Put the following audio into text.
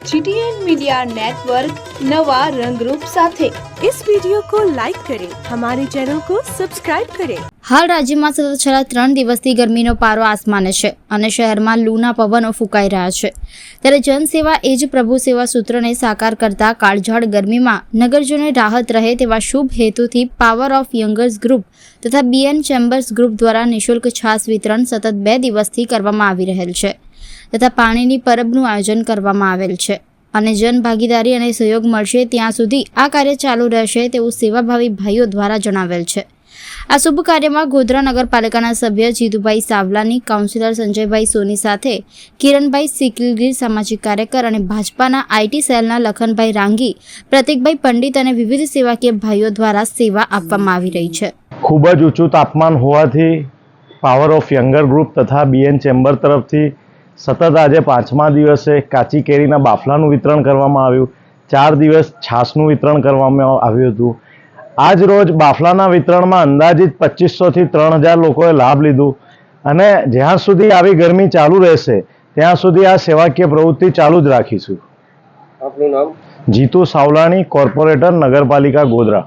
GTN media network नवा रंगरूप સાથે इस वीडियो को लाइक करें हमारे चैनल को सब्सक्राइब करें હાલ રાજ્યમાં સતત છેલ્લા ત્રણ દિવસથી ગરમીનો પારો આસમાને છે અને શહેરમાં લૂના પવનો ફૂંકાઈ રહ્યા છે ત્યારે જનસેવા એ જ પ્રભુ સેવા સૂત્રને સાકાર કરતા કાળઝાળ ગરમીમાં નગરજનોને રાહત રહે તેવા શુભ હેતુથી પાવર ઓફ યંગર્સ ગ્રુપ તથા બીએન ચેમ્બર્સ ગ્રુપ દ્વારા નિઃશુલ્ક છાસ વિતરણ સતત બે દિવસથી કરવામાં આવી રહેલ છે તથા પાણીની પરબનું આયોજન કરવામાં આવેલ છે. અને જનભાગીદારી અને સહયોગ મળશે ત્યાં સુધી આ કાર્ય ચાલુ રહેશે તેવું સેવાભાવી ભાઈઓ દ્વારા જણાવેલ છે. આ શુભ કાર્યમાં ગોધરા નગરપાલિકાના સભ્ય જીતુભાઈ સાવલાની કાઉન્સિલર સંજયભાઈ સોની સાથે કિરણભાઈ સિકલગીર સામાજિક કાર્યકર અને ભાજપાના આઈટી સેલના લખનભાઈ રાંગી, પ્રતિકભાઈ પંડિત અને વિવિધ સેવાકીય ભાઈઓ દ્વારા સેવા આપવામાં આવી રહી છે. ખૂબ જ ઊંચું તાપમાન હોવાથી પાવર ઓફ યંગર ગ્રુપ તથા બીએન ચેમ્બર તરફથી સતત આજે પાંચમા દિવસે કાચી કેરીના બાફલાનું વિતરણ કરવામાં આવ્યું. ચાર દિવસ છાશનું વિતરણ કરવામાં આવ્યું હતું. આજ રોજ બાફલાના વિતરણમાં અંદાજિત પચીસોથી ત્રણ હજાર લોકોએ લાભ લીધું. અને જ્યાં સુધી આવી ગરમી ચાલુ રહેશે ત્યાં સુધી આ સેવાકીય પ્રવૃત્તિ ચાલુ જ રાખીશું. આપનું નામ? જીતુ સાવલાણી કોર્પોરેટર નગરપાલિકા ગોધરા.